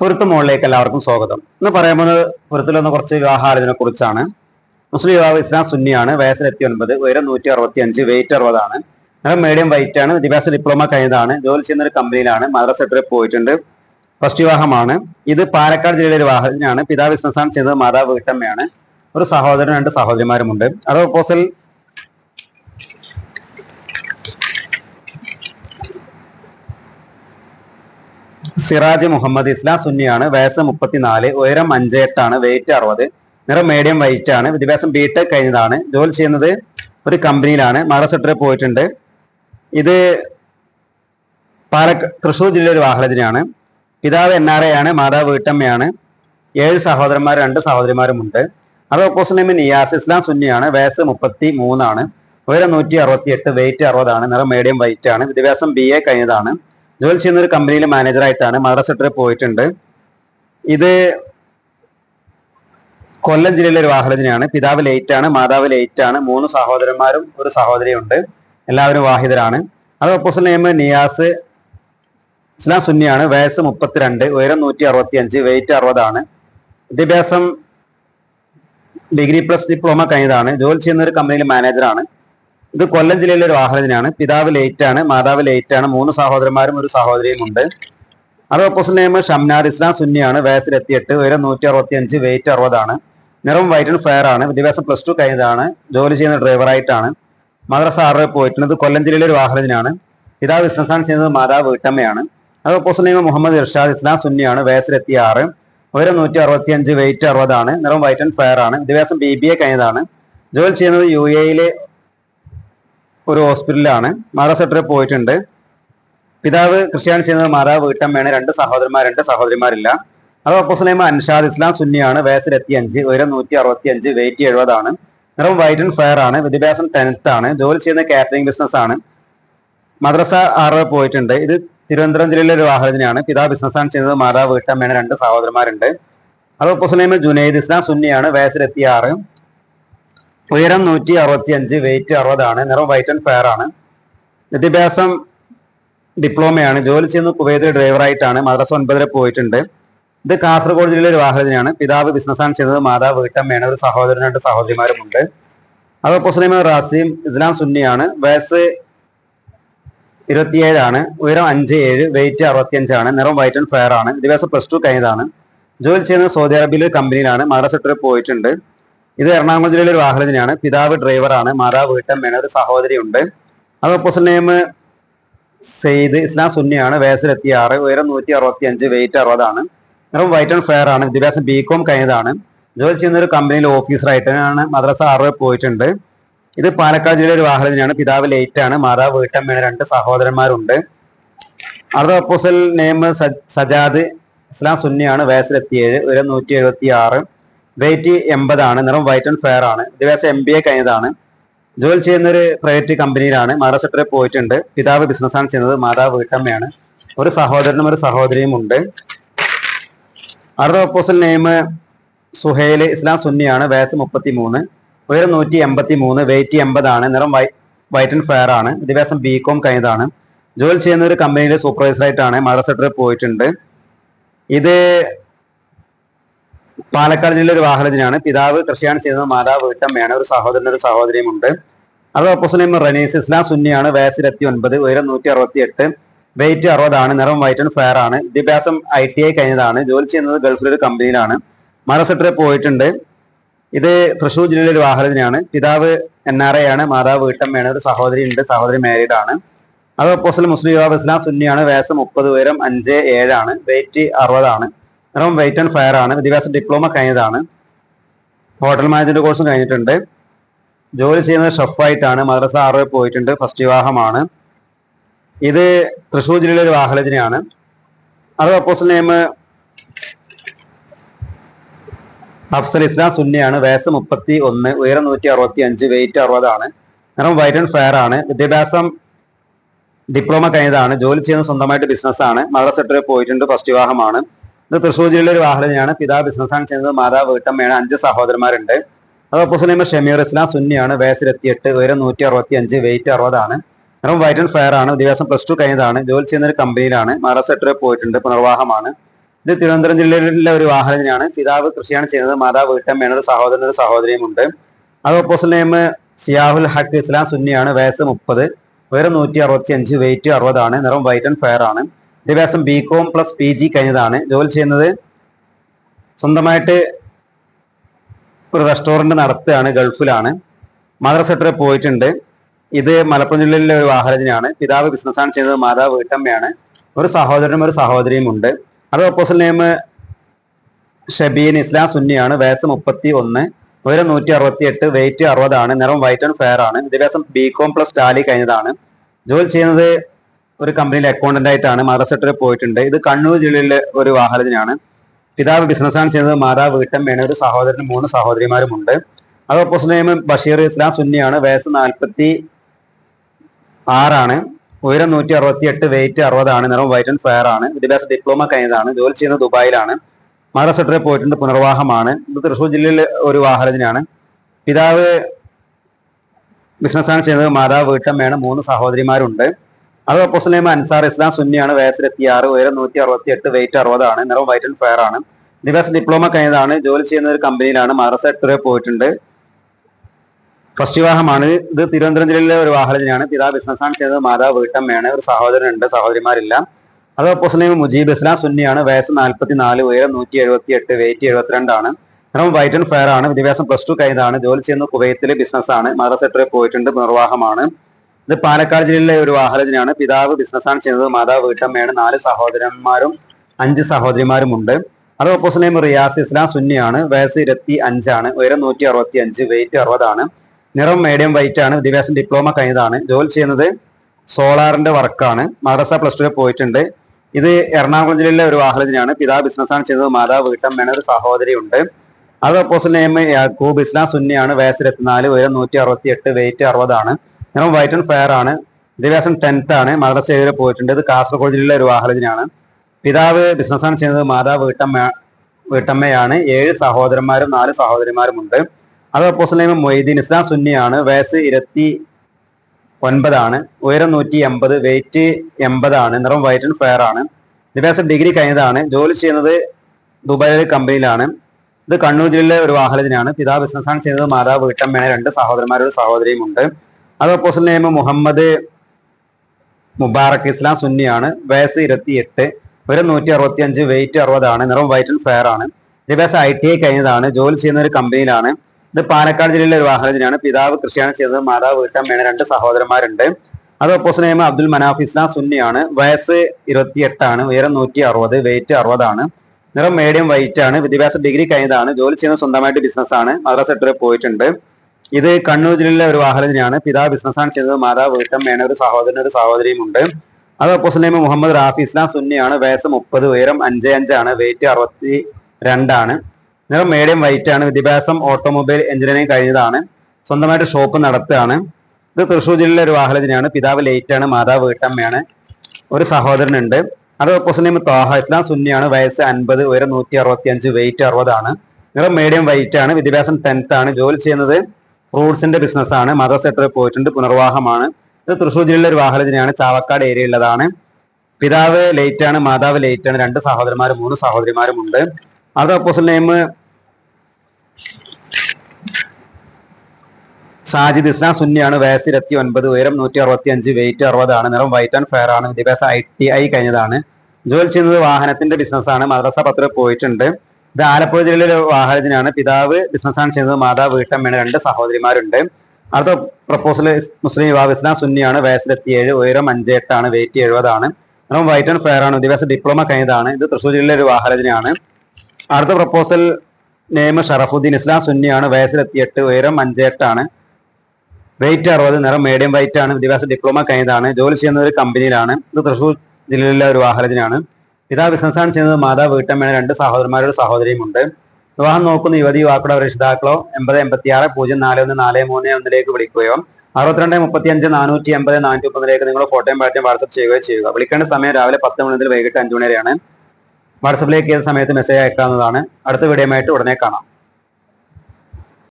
പൊരുത്ത മുകളിലേക്ക് എല്ലാവർക്കും സ്വാഗതം. ഇന്ന് പറയുമ്പോൾ പൊരുത്തിലൊന്ന് കുറച്ച് വിവാഹാലോചനെ കുറിച്ചാണ്. മുസ്ലിം യുവാവ് ഇസ്ലാം സുന്നിയാണ് വയസ്സിലെത്തി ഒൻപത് ഉയരം നൂറ്റി അറുപത്തി അഞ്ച് വെയിറ്റ് അറുപതാണ്. നിങ്ങൾ മീഡിയം വൈറ്റ് ആണ് വിദ്യാഭ്യാസ ഡിപ്ലോമ കഴിഞ്ഞതാണ് ജോലി ചെയ്യുന്ന ഒരു കമ്പനിയിലാണ് മദ്രസ ട്രിപ്പ് പോയിട്ടുണ്ട്. ഫസ്റ്റ് വിവാഹമാണ്. ഇത് പാലക്കാട് ജില്ലയിലെ വിവാഹത്തിനാണ് പിതാവ് ബിസിനസ്സാണ് ചെയ്തത് മാതാവ് വീട്ടമ്മയാണ്. ഒരു സഹോദരൻ രണ്ട് സഹോദരിമാരുമുണ്ട്. അത് ഓപ്പോസിൽ സിറാജ് മുഹമ്മദ് ഇസ്ലാം സുന്നിയാണ്. വയസ്സ് മുപ്പത്തിനാല് ഉയരം അഞ്ച് എട്ടാണ് വെയിറ്റ് അറുപത് നിറം മീഡിയം വൈറ്റ് ആണ്. വിദ്യാഭ്യാസം ബി ടെക് കഴിഞ്ഞതാണ്. ജോലി ചെയ്യുന്നത് ഒരു കമ്പനിയിലാണ് മഹാരാഷ്ട്രയിൽ പോയിട്ടുണ്ട്. ഇത് പാലക്ക തൃശ്ശൂർ ജില്ലയിലെ ഒരു വാഹനത്തിനാണ് പിതാവ് എൻ ആർ എ ആണ് മാതാവ് വീട്ടമ്മയാണ്. ഏഴ് സഹോദരന്മാർ രണ്ട് സഹോദരിമാരുമുണ്ട്. അത് ഓപ്പോസിറ്റ് നെയിം നിയാസ് ഇസ്ലാം സുന്നിയാണ്. വയസ്സ് മുപ്പത്തി മൂന്നാണ് ഉയരം നൂറ്റി അറുപത്തി എട്ട് വെയിറ്റ് അറുപതാണ്. നിറം മീഡിയം വൈറ്റ് ആണ്. വിദ്യാഭ്യാസം ബി എ കഴിഞ്ഞതാണ്. ജോലി ചെയ്യുന്ന ഒരു കമ്പനിയിൽ മാനേജറായിട്ടാണ് മദ്രസ പോയിട്ടുണ്ട്. ഇത് കൊല്ലം ജില്ലയിലെ ഒരു വാഹനത്തിനാണ് പിതാവ് ലേറ്റ് ആണ് മാതാവ് ലേറ്റ് ആണ്. മൂന്ന് സഹോദരന്മാരും ഒരു സഹോദരിയുണ്ട്. എല്ലാവരും വാഹിദരാണ്. അത് ഓപ്പോസിറ്റ് നെയിം നിയാസ് ഇസ്ലാം സുന്നിയാണ്. വയസ്സ് മുപ്പത്തിരണ്ട് ഉയരം നൂറ്റി അറുപത്തി അഞ്ച് വെയിറ്റ് അറുപതാണ്. വിദ്യാഭ്യാസം ഡിഗ്രി പ്ലസ് ഡിപ്ലോമ കഴിഞ്ഞതാണ്. ജോലി ചെയ്യുന്ന ഒരു കമ്പനിയിൽ മാനേജറാണ് ഇത് കൊല്ലം ജില്ലയിലെ ഒരു വാഹനത്തിനാണ്. പിതാവ് ലേറ്റ് ആണ് മാതാവ് ലേറ്റ് ആണ് മൂന്ന് സഹോദരന്മാരും ഒരു സഹോദരിയും ഉണ്ട്. അത് ഓപ്പോസിറ്റ് നെയിം ഷംനാർ ഇസ്ലാം സുന്നിയാണ്. വയസ്സിൽ എത്തിയെട്ട് ഉയരം നൂറ്റി അറുപത്തി അഞ്ച് വെയിറ്റ് അറുപതാണ്. നിറം വൈറ്റ് ആൻഡ് ഫെയർ ആണ്. വിദ്യാഭ്യാസം പ്ലസ് ടു കഴിഞ്ഞതാണ്. ജോലി ചെയ്യുന്ന ഡ്രൈവറായിട്ടാണ് മദ്രസ ആറ് പോയിട്ടുണ്ട്. കൊല്ലം ജില്ലയിലെ ഒരു വാഹനത്തിനാണ്. പിതാവ് ബിസിനസ്സാണ് ചെയ്യുന്നത് മാതാവ് വീട്ടമ്മയാണ്. അത് ഓപ്പോസിറ്റ് നെയിം മുഹമ്മദ് ഇർഷാദ് ഇസ്ലാം സുന്നിയാണ്. വയസ്സിലെത്തി ആറ് ഉയരം നൂറ്റി അറുപത്തി അഞ്ച് വെയിറ്റ് അറുപതാണ്. നിറം വൈറ്റ് ആൻഡ് ഫെയർ ആണ്. വിദ്യാഭ്യാസം ബി ബി എ കഴിഞ്ഞതാണ്. ജോലി ചെയ്യുന്നത് യു എയിലെ ഒരു ഹോസ്പിറ്റലിലാണ്. മഹാരാഷ്ട്രയിൽ പോയിട്ടുണ്ട്. പിതാവ് ക്രിസ്ത്യാനി ചെയ്യുന്നത് മാതാവ് വീട്ടമ്മയാണ്. രണ്ട് സഹോദരന്മാർ രണ്ട് സഹോദരിമാരില്ല. അത് ഓപ്പോസിറ്റ് അൻഷാദ് ഇസ്ലാം സുന്നിയാണ്. വയസ്സിലെത്തി അഞ്ച് ഉയരം നൂറ്റി അറുപത്തി അഞ്ച് വെയിറ്റ് എഴുപതാണ്. നിറം വൈറ്റ് ആൻഡ് ഫയർ ആണ്. വിദ്യാഭ്യാസം ടെൻത്ത് ആണ്. ജോലി ചെയ്യുന്ന കാറ്ററിംഗ് ബിസിനസ് ആണ്. മദ്രസ ആറ് പോയിട്ടുണ്ട്. ഇത് തിരുവനന്തപുരം ജില്ലയിലെ ഒരു വാഹനത്തിനാണ് പിതാവ് ബിസിനസ്സാണ് ചെയ്യുന്നത്. മാതാവ് വീട്ടമ്മയാണ്. രണ്ട് സഹോദരന്മാരുണ്ട്. അത് ഓപ്പോസിറ്റ് ജുനൈദ് ഇസ്ലാം സുന്നിയാണ്. വയസ്സിലെത്തി ആറ്. ഉയരം നൂറ്റി അറുപത്തി അഞ്ച് വെയിറ്റ് അറുപതാണ്. നിറം വൈറ്റ് ആൻഡ് ഫെയർ ആണ്. വിദ്യാഭ്യാസം ഡിപ്ലോമയാണ് ജോലി ചെയ്യുന്ന കുവൈത്ത് ഡ്രൈവറായിട്ടാണ് മദ്രസ ഒൻപതിൽ പോയിട്ടുണ്ട്. ഇത് കാസർഗോഡ് ജില്ലയിലെ ഒരു വാഹനത്തിനാണ് പിതാവ് ബിസിനസ്സാണ് ചെയ്തത് മാതാവ് വീട്ടമ്മയാണ്. ഒരു സഹോദരൻ രണ്ട് സഹോദരിമാരുമുണ്ട്. അത് ഓപ്പോസിറ്റ് നെയിം റാസിം ഇസ്ലാം സുന്നിയാണ്. വയസ്സ് ഇരുപത്തിയേഴാണ്. ഉയരം അഞ്ച് ഏഴ് വെയിറ്റ് അറുപത്തിയഞ്ചാണ്. നിറം വൈറ്റ് ആൻഡ് ഫെയർ ആണ്. വിദ്യാഭ്യാസം പ്ലസ് ടു കഴിഞ്ഞതാണ്. ജോലി ചെയ്യുന്നത് സൗദി അറേബ്യയിലെ കമ്പനിയിലാണ് മഹാരാഷ്ട്രയിൽ പോയിട്ടുണ്ട്. ഇത് എറണാകുളം ജില്ലയിലെ ഒരു വാഹനത്തിനാണ് പിതാവ് ഡ്രൈവറാണ് മാതാവ് വീട്ടമ്മയാണ് ഒരു സഹോദരിയുണ്ട്. അത് ഓപ്പോസിറ്റ് നെയിം സെയ്ദ് ഇസ്ലാം സുന്നിയാണ്. വയസ്സിലെത്തിയ ആറ് ഉയരം നൂറ്റി അറുപത്തി അഞ്ച് വെയിറ്റ് അറുപതാണ്. നിറം വൈറ്റ് ആൻഡ് ഫെയർ ആണ്. വിദ്യാഭ്യാസം ബി കോം കഴിഞ്ഞതാണ്. ജോലി ചെയ്യുന്ന ഒരു കമ്പനിയിൽ ഓഫീസറായിട്ടാണ് മദ്രസ ആറ് പോയിട്ടുണ്ട്. ഇത് പാലക്കാട് ജില്ലയിലെ ഒരു വാഹനത്തിനാണ് പിതാവ് ലേറ്റ് ആണ്. മാതാവ് വീട്ടമ്മയാണ് രണ്ട് സഹോദരന്മാരുണ്ട്. അടുത്ത ഓപ്പോസിൽ നെയിം സജാദ് ഇസ്ലാം സുന്നിയാണ്. വയസ്സിലെത്തിയേഴ് ഉയരം നൂറ്റി എഴുപത്തി ആറ് വെയിറ്റ് എൺപതാണ്. നിറം വൈറ്റ് ആൻഡ് ഫെയർ ആണ്. വിദ്യാഭ്യാസം എം ബി എ കഴിഞ്ഞതാണ്. ജോലി ചെയ്യുന്ന ഒരു പ്രൈവറ്റ് കമ്പനിയിലാണ് മഹാരാഷ്ട്രയിൽ പോയിട്ടുണ്ട്. പിതാവ് ബിസിനസ്സാണ് ചെയ്യുന്നത്. മാതാവ് വീട്ടമ്മയാണ്. ഒരു സഹോദരനും ഒരു സഹോദരിയും ഉണ്ട്. അടുത്ത ഓപ്പോസിറ്റ് നെയിം സുഹേൽ ഇസ്ലാം സുന്നിയാണ്. വയസ്സ് മുപ്പത്തി മൂന്ന് ഉയരം നൂറ്റി എൺപത്തി മൂന്ന് വെയിറ്റ് എൺപതാണ്. നിറം വൈ വൈറ്റ് ആൻഡ് ഫെയർ ആണ്. വിദ്യാഭ്യാസം ബി കോം കഴിഞ്ഞതാണ്. ജോലി ചെയ്യുന്ന ഒരു കമ്പനിയിലെ സൂപ്പർവൈസറായിട്ടാണ് മഹാരാഷ്ട്രയിൽ പോയിട്ടുണ്ട്. ഇത് പാലക്കാട് ജില്ലയിലെ ഒരു വാഹനത്തിനാണ് പിതാവ് കൃഷിയാണ് ചെയ്യുന്നത്. മാതാവ് വീട്ടമ്മയാണ്. ഒരു സഹോദരൻ ഒരു സഹോദരിയും ഉണ്ട് അത് ഓപ്പോസിറ്റ് റനീസ് ഇസ്ലാം സുന്നിയാണ്. വയസ്സിലെത്തി ഒൻപത് ഉയരം നൂറ്റി അറുപത്തി എട്ട് വെയിറ്റ് അറുപതാണ് നിറം വൈറ്റ് ആൻഡ് ഫെയർ ആണ്. വിദ്യാഭ്യാസം ഐ ടി ഐ കഴിഞ്ഞതാണ്. ജോലി ചെയ്യുന്നത് ഗൾഫിലെ ഒരു കമ്പനിയിലാണ് മഹാരാഷ്ട്രയിൽ പോയിട്ടുണ്ട്. ഇത് തൃശ്ശൂർ ജില്ലയിലെ ഒരു വാഹനത്തിനാണ് പിതാവ് എൻ ആർ ഐ ആണ്. മാതാവ് വീട്ടമ്മയാണ്. ഒരു സഹോദരി ഉണ്ട്. സഹോദരി മാരീഡ് ആണ്. അത് ഓപ്പോസിറ്റ് മുസ്ലിം യുവാവ് ഇസ്ലാം സുന്നിയാണ്. വയസ്സ് മുപ്പത് ഉയരം അഞ്ച് ഏഴാണ് വെയിറ്റ് അറുപതാണ്. നിറം വെയിറ്റ് ആൻഡ് ഫയർ ആണ്. വിദ്യാഭ്യാസ ഡിപ്ലോമ കഴിഞ്ഞതാണ്. ഹോട്ടൽ മാനേജ്മെന്റ് കോഴ്സും കഴിഞ്ഞിട്ടുണ്ട്. ജോലി ചെയ്യുന്നത് ഷെഫായിട്ടാണ് മദ്രസ ആറ് പോയിട്ടുണ്ട്. ഫസ്റ്റ് വിവാഹമാണ്. ഇത് തൃശ്ശൂർ ജില്ലയിലെ ഒരു വാഹലജനയാണ് അത് ഓപ്പോസിറ്റ് നെയിം അഫ്സൽ ഇസ്ലാം സുന്നിയാണ്. വയസ്സ് മുപ്പത്തി ഒന്ന് ഉയരം നൂറ്റി അറുപത്തി അഞ്ച് വെയിറ്റ് അറുപതാണ്. നിറം വൈറ്റ് ആൻഡ് ഫയർ ആണ്. വിദ്യാഭ്യാസം ഡിപ്ലോമ കഴിഞ്ഞതാണ്. ജോലി ചെയ്യുന്ന സ്വന്തമായിട്ട് ബിസിനസ്സാണ് മദ്രസ പോയിട്ടുണ്ട്. ഫസ്റ്റ് വിവാഹമാണ്. ഇത് തൃശ്ശൂർ ജില്ലയിലെ ഒരു വാഹനയാണ്. പിതാവ് ബിസിനസ്സാണ് ചെയ്യുന്നത്. മാതാവ് വീട്ടമ്മയാണ്. അഞ്ച് സഹോദരന്മാരുണ്ട്. അത് ഓപ്പോസിറ്റ് നെയിം ഷമീർ ഇസ്ലാം സുന്നിയാണ്. വയസ്സിലെത്തിയെട്ട് ഉയരം നൂറ്റി അറുപത്തി അഞ്ച് വെയിറ്റ് അറുപതാണ്. നിറം വൈറ്റ് ആൻഡ് ഫയർ ആണ്. ദിവസം പ്ലസ് ടു കഴിഞ്ഞതാണ്. ജോലി ചെയ്യുന്ന ഒരു കമ്പനിയിലാണ്. മഹാരാഷ്ട്ര പോയിട്ടുണ്ട്. പുനർവാഹമാണ്. ഇത് തിരുവനന്തപുരം ജില്ലയിലെ ഒരു വാഹനയാണ് പിതാവ് കൃഷിയാണ് ചെയ്യുന്നത്. മാതാവ് വീട്ടമ്മയാണ്. ഒരു സഹോദരൻ ഒരു സഹോദരിയും ഉണ്ട്. അത് ഓപ്പോസിറ്റ് നെയിം സിയാഹുൽ ഹക്ക് ഇസ്ലാം സുന്നിയാണ്. വയസ്സ് മുപ്പത് ഉയരം നൂറ്റി അറുപത്തി അഞ്ച് വെയിറ്റ് അറുപതാണ്. നിറം വൈറ്റ് ആൻഡ് ഫയർ ആണ്. വിദ്യാഭ്യാസം B Com plus P G കഴിഞ്ഞതാണ്. ജോലി ചെയ്യുന്നത് സ്വന്തമായിട്ട് ഒരു റെസ്റ്റോറന്റ് നടത്തുകയാണ് ഗൾഫിലാണ്. മദർ സെക്ടറിൽ പോയിട്ടുണ്ട്. ഇത് മലപ്പുറം ജില്ലയിലെ ഒരു വാഹനജനാണ് പിതാവ് ബിസിനസ്സാണ് ചെയ്യുന്നത് മാതാവ് വീട്ടമ്മയാണ്. ഒരു സഹോദരനും ഒരു സഹോദരിയും ഉണ്ട്. അത് ഓപ്പോസിറ്റ് നെയിം ഷബീൻ ഇസ്ലാം സുന്നിയാണ്. വയസ്സ് മുപ്പത്തി ഒന്ന് ഉയരം നൂറ്റി അറുപത്തി എട്ട് വെയിറ്റ് അറുപതാണ്. നിറം വൈറ്റ് ആൻഡ് ഫെയർ ആണ്. വിദ്യാഭ്യാസം ബി കോം പ്ലസ് ടാലി കഴിഞ്ഞതാണ്. ജോലി ചെയ്യുന്നത് ഒരു കമ്പനിയിൽ അക്കൗണ്ടന്റ് ആയിട്ടാണ് മദർ സെക്ടറിൽ പോയിട്ടുണ്ട്. ഇത് കണ്ണൂർ ജില്ലയിലെ ഒരു വാഹനത്തിനാണ്. പിതാവ് ബിസിനസ്സാണ് ചെയ്യുന്നത്. മാതാവ് വീട്ടമ്മയാണ് ഒരു സഹോദരനും മൂന്ന് സഹോദരിമാരുമുണ്ട്. അത് ഓപ്പോസിറ്റ് നെയിം ബഷീർ ഇസ്ലാം സുന്നിയാണ്. വയസ്സ് നാൽപ്പത്തി ആറാണ് ഉയരം നൂറ്റി അറുപത്തി എട്ട് വെയിറ്റ് അറുപതാണ്. നിറം വൈറ്റ് ആൻഡ് ഫെയർ ആണ്. വിദ്യാഭ്യാസ ഡിപ്ലോമ കഴിഞ്ഞതാണ്. ജോലി ചെയ്യുന്നത് ദുബായിലാണ്. മഹാരാഷ്ട്രയിൽ പോയിട്ടുണ്ട്. പുനർവാഹമാണ്. ഇത് തൃശ്ശൂർ ജില്ലയിലെ ഒരു വാഹനത്തിനാണ്. പിതാവ് ബിസിനസ്സാണ് ചെയ്യുന്നത്. മാതാവ് വീട്ടമ്മയാണ് മൂന്ന് സഹോദരിമാരുണ്ട്. അത് അപ്പോസ്ലൈമ അൻസാർ ഇസ്ലാം സുന്നിയാണ് വയസ്സിലെത്തി ആറ് ഉയരം നൂറ്റി അറുപത്തി എട്ട് വെയിറ്റ് അറുപതാണ് നിറം വൈറ്റ് ആൻഡ് ഫെയർ ആണ്. ദിവസം ഡിപ്ലോമ കഴിഞ്ഞതാണ് ജോലി ചെയ്യുന്ന ഒരു കമ്പനിയിലാണ് മഹാരാഷ്ട്രയിൽ പോയിട്ടുണ്ട്. ഫസ്റ്റ് വിവാഹമാണ്. ഇത് തിരുവനന്തപുരം ജില്ലയിലെ ഒരു വാഹനത്തിനാണ് പിതാവ് ബിസിനസ്സാണ് ചെയ്യുന്നത് മാതാവ് വീട്ടമ്മയാണ് ഒരു സഹോദരനുണ്ട് സഹോദരിമാരില്ല. അത് അപ്പോസ്ലൈമ മുജീബ് ഇസ്ലാം സുന്നിയാണ് വയസ്സ് നാൽപ്പത്തി നാല് ഉയരം നൂറ്റി എഴുപത്തി എട്ട് വെയിറ്റ് എഴുപത്തിരണ്ടാണ്. നിറം വൈറ്റ് ആൻഡ് ഫെയർ ആണ്. വിദ്യാഭ്യാസം പ്ലസ് ടു കഴിഞ്ഞതാണ്. ജോലി ചെയ്യുന്ന കുവൈത്തിലെ ബിസിനസ്സാണ് മാതാ സെക്ടറിൽ പോയിട്ടുണ്ട് നിർവാഹമാണ്. ഇത് പാലക്കാട് ജില്ലയിലെ ഒരു വാഹനത്തിനാണ് പിതാവ് ബിസിനസ്സാണ് ചെയ്യുന്നത്. മാതാവ് വീട്ടമ്മയാണ്. നാല് സഹോദരന്മാരും അഞ്ച് സഹോദരിമാരും ഉണ്ട്. അത് ഓപ്പോസിറ്റ് നെയിം റിയാസ് ഇസ്ലാം സുന്നിയാണ് വയസ്സ് ഇരുപത്തി അഞ്ചാണ് ഉയരം നൂറ്റി അറുപത്തി അഞ്ച് വെയിറ്റ് അറുപതാണ് നിറം മീഡിയം വൈറ്റ് ആണ്. വിദ്യാഭ്യാസം ഡിപ്ലോമ കഴിഞ്ഞതാണ്. ജോലി ചെയ്യുന്നത് സോളാറിന്റെ വർക്കാണ് മദ്രസ പ്ലസ് ടുവിൽ പോയിട്ടുണ്ട്. ഇത് എറണാകുളം ജില്ലയിലെ ഒരു വാഹനത്തിനാണ് പിതാവ് ബിസിനസ്സാണ് ചെയ്യുന്നത്. മാതാവ് വീട്ടമ്മയാണ്. ഒരു സഹോദരി ഉണ്ട്. അത് ഓപ്പോസിറ്റ് നെയിം യാക്കൂബ് ഇസ്ലാം സുന്നിയാണ് വയസ്സ് ഇരുപത്തിനാല് ഉയരം നൂറ്റി അറുപത്തി എട്ട് വെയിറ്റ് അറുപതാണ് നിറം വൈറ്റ് ആൻഡ് ഫെയർ ആണ്. വിദ്യാഭ്യാസം ടെൻത്ത് ആണ്. മദ്രസ ഏരിയ പോയിട്ടുണ്ട്. ഇത് കാസർഗോഡ് ജില്ലയിലെ ഒരു വാഹനത്തിനാണ് പിതാവ് ബിസിനസ്സാണ് ചെയ്യുന്നത്. മാതാവ് വീട്ടമ്മ വീട്ടമ്മയാണ്. ഏഴ് സഹോദരന്മാരും നാല് സഹോദരിമാരുമുണ്ട് അത് നെയിം മൊയ്തീൻ ഇസ്ലാം സുന്നിയാണ് വയസ്സ് ഇരുപത്തി ഒൻപതാണ് ഉയരം നൂറ്റി എൺപത് വെയിറ്റ് എൺപതാണ് നിറം വൈറ്റ് ആൻഡ് ഫെയർ ആണ്. വിദ്യാഭ്യാസം ഡിഗ്രി കഴിഞ്ഞതാണ്. ജോലി ചെയ്യുന്നത് ദുബായിലെ കമ്പനിയിലാണ് ഇത് കണ്ണൂർ ജില്ലയിലെ ഒരു വാഹനത്തിനാണ് പിതാവ് ബിസിനസ്സാണ് ചെയ്യുന്നത്. മാതാവ് വീട്ടമ്മയാണ്. രണ്ട് സഹോദരന്മാരും സഹോദരിയും ഉണ്ട്. അത് opposite name Muhammad Mubarak Islam സുന്നിയാണ്. വയസ്സ് ഇരുപത്തി എട്ട് ഒരു നൂറ്റി അറുപത്തി അഞ്ച് വെയിറ്റ് അറുപതാണ്. നിറം വൈറ്റ് ഫെയർ ആണ്. വിദ്യാഭ്യാസം ഐ ടി ഐ കഴിഞ്ഞതാണ്. ജോലി ചെയ്യുന്ന ഒരു കമ്പനിയിലാണ് ഇത് പാലക്കാട് ജില്ലയിലെ ഒരു വാഹനത്തിനാണ് പിതാവ് കൃഷിയാണ് ചെയ്തത്. മാതാവ് വീട്ടമ്മയാണ് രണ്ട് സഹോദരന്മാരുണ്ട്. അത് opposite name Abdul Manaf Islam സുന്നിയാണ്. വയസ്സ് ഇരുപത്തി എട്ടാണ് ഉയരം നൂറ്റി അറുപത് വെയിറ്റ് അറുപതാണ്. നിറം മീഡിയം വൈറ്റ് ആണ്. വിദ്യാഭ്യാസ ഡിഗ്രി കഴിഞ്ഞതാണ്. ജോലി ചെയ്യുന്ന സ്വന്തമായിട്ട് ബിസിനസ് ആണ്. മദ്രാസ് സെക്ടറിൽ പോയിട്ടുണ്ട്. ഇത് കണ്ണൂർ ജില്ലയിലെ ഒരു വാഹനത്തിനാണ് പിതാവ് ബിസിനസ്സാണ് ചെയ്തത്. മാതാവ് വീട്ടമ്മയാണ് ഒരു സഹോദരനും ഒരു സഹോദരിയും ഉണ്ട് അത് നെയിം മുഹമ്മദ് റാഫി ഇസ്ലാം സുന്നിയാണ്. വയസ്സ് മുപ്പത് ഉയരം അഞ്ച് അഞ്ചാണ് വെയിറ്റ് അറുപത്തി രണ്ടാണ് നിറം മീഡിയം വൈറ്റ് ആണ്. വിദ്യാഭ്യാസം ഓട്ടോമൊബൈൽ എഞ്ചിനീയറിംഗ് കഴിഞ്ഞതാണ്. സ്വന്തമായിട്ട് ഷോപ്പ് നടത്തുകയാണ്. ഇത് തൃശ്ശൂർ ജില്ലയിലെ ഒരു വാഹനത്തിനാണ് പിതാവ് ലേറ്റ് ആണ്. മാതാവ് വീട്ടമ്മയാണ് ഒരു സഹോദരനുണ്ട്. അത് നെയിം തോഹ ഇസ്ലാം സുന്നിയാണ്. വയസ്സ് അൻപത് ഉയരം നൂറ്റി അറുപത്തി അഞ്ച് വെയിറ്റ് അറുപതാണ്. നിറം മീഡിയം വൈറ്റ് ആണ്. വിദ്യാഭ്യാസം ടെൻത്ത് ആണ്. ജോലി ചെയ്യുന്നത് ഫ്രൂട്ട്സിന്റെ ബിസിനസ് ആണ് മദർ സെക്ടറിൽ പോയിട്ടുണ്ട്. പുനർവാഹമാണ് ഇത് തൃശ്ശൂർ ജില്ലയിലെ ഒരു വാഹനത്തിനാണ് ചാവക്കാട് ഏരിയയിലുള്ളതാണ് പിതാവ് ലേറ്റ് ആണ് മാതാവ് ലേറ്റ് ആണ്. രണ്ട് സഹോദരന്മാരും മൂന്ന് സഹോദരിമാരും ഉണ്ട്. അത് ഓപ്പോസിറ്റ് നെയിം സാജിദ് ഇസ്ലാം സുന്നിയാണ് വയസ്സ് ഇരുപത്തി ഒൻപത് ഉയരം നൂറ്റി അറുപത്തി അഞ്ച് വെയിറ്റ് അറുപതാണ്. നിറം വൈറ്റ് ആൻഡ് ഫെയർ ആണ്. വിദ്യാഭ്യാസം ഐ ടി ഐ കഴിഞ്ഞതാണ്. ജോലി ചെയ്യുന്നത് വാഹനത്തിന്റെ ബിസിനസ്സാണ് മദ്രസ പത്രത്തിൽ പോയിട്ടുണ്ട്. ഇത് ആലപ്പുഴ ജില്ലയിലെ വാഹനത്തിനാണ്. പിതാവ് ബിസിനസ്സാണ് ചെയ്യുന്നത്. മാതാവ് വീട്ടമ്മയാണ് രണ്ട് സഹോദരിമാരുണ്ട്. അടുത്ത പ്രപ്പോസൽ മുസ്ലിം യുവാവ് ഇസ്ലാം സുന്നിയാണ് വയസ്സിലെത്തി ഏഴ് ഉയരം അഞ്ച് എട്ടാണ് വെയിറ്റ് എഴുപതാണ്. അപ്പം വൈറ്റ് ആൻഡ് ഫെയർ ആണ്. വിദ്യാഭ്യാസ ഡിപ്ലോമ കഴിഞ്ഞതാണ്. ഇത് തൃശ്ശൂർ ജില്ലയിലെ ഒരു വാഹനത്തിനാണ്. അടുത്ത പ്രപ്പോസൽ നെയിം ഷറഫുദ്ദീൻ ഇസ്ലാം സുന്നിയാണ് വയസ്സിലെത്തി എട്ട് ഉയരം അഞ്ച് എട്ടാണ് വെയിറ്റ് അറുപത് നിറം മീഡിയം വൈറ്റ് ആണ്. വിദ്യാഭ്യാസ ഡിപ്ലോമ കഴിഞ്ഞതാണ്. ജോലി ചെയ്യുന്ന ഒരു കമ്പനിയിലാണ് ഇത് തൃശ്ശൂർ ജില്ലയിലെ ഒരു വാഹനത്തിനാണ്. പിതാ ബിസിനസ്സാണ് ചെയ്യുന്നത്. മാതാവ് വീട്ടമ്മയാണ് രണ്ട് സഹോദരന്മാരും ഒരു സഹോദരിയും ഉണ്ട് വിവാഹം നോക്കുന്ന യുവതി യുവാക്കളോ രക്ഷിതാക്കളോ എൺപത് എൺപത്തി ആറ് പൂജ്യം നാല് ഒന്ന് നാല് മൂന്ന് ഒന്നിലേക്ക് വിളിക്കുകയോ അറുപത്തിരണ്ട് മുപ്പത്തി അഞ്ച് നാനൂറ്റി എൺപത് നാനൂറ്റി മുപ്പതിലേക്ക് നിങ്ങൾ ഫോട്ടോയും പാറ്റയും വാട്സപ്പ് ചെയ്യുകയോ ചെയ്യുക. വിളിക്കേണ്ട സമയം രാവിലെ പത്ത് മണി മുതൽ വൈകിട്ട് അഞ്ചു മണി വരെയാണ്. വാട്സപ്പിലേക്ക് ഏത് സമയത്ത് മെസ്സേജ് അയക്കാവുന്നതാണ്. അടുത്ത വീഡിയോ ആയിട്ട് ഉടനെ കാണാം.